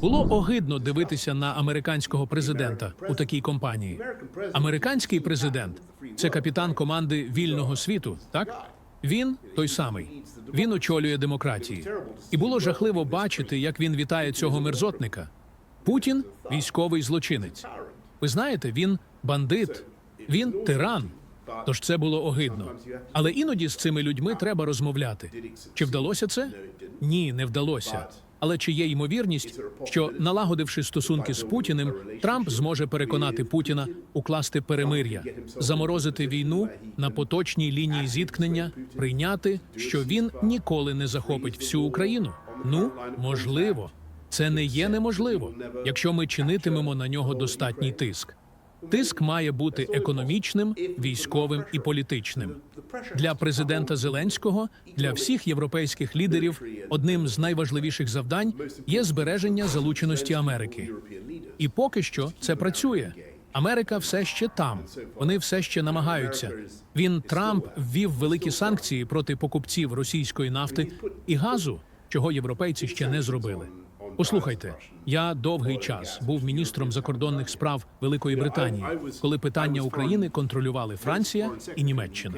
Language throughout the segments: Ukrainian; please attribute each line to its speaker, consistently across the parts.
Speaker 1: Було огидно дивитися на американського президента у такій компанії. Американський президент це капітан команди вільного світу, так? Він той самий. Він очолює демократії. І було жахливо бачити, як він вітає цього мерзотника. Путін військовий злочинець. Ви знаєте, він бандит, він тиран. Тож це було огидно. Але іноді з цими людьми треба розмовляти. Чи вдалося це? Ні, не вдалося. Але чи є ймовірність, що налагодивши стосунки з Путіним, Трамп зможе переконати Путіна укласти перемир'я, заморозити війну на поточній лінії зіткнення, прийняти, що він ніколи не захопить всю Україну? Ну можливо, це не є неможливо, якщо ми чинитимемо на нього достатній тиск. Тиск має бути економічним, військовим і політичним. Для президента Зеленського, для всіх європейських лідерів, одним з найважливіших завдань є збереження залученості Америки. І поки що це працює. Америка все ще там. Вони все ще намагаються. Він Трамп ввів великі санкції проти покупців російської нафти і газу, чого європейці ще не зробили. Послухайте, я довгий час був міністром закордонних справ Великої Британії, коли питання України контролювали Франція і Німеччина.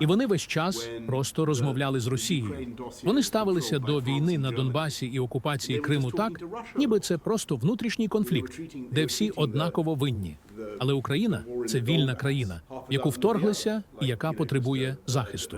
Speaker 1: І вони весь час просто розмовляли з Росією. Вони ставилися до війни на Донбасі і окупації Криму так, ніби це просто внутрішній конфлікт, де всі однаково винні. Але Україна це вільна країна, в яку вторглися і яка потребує захисту.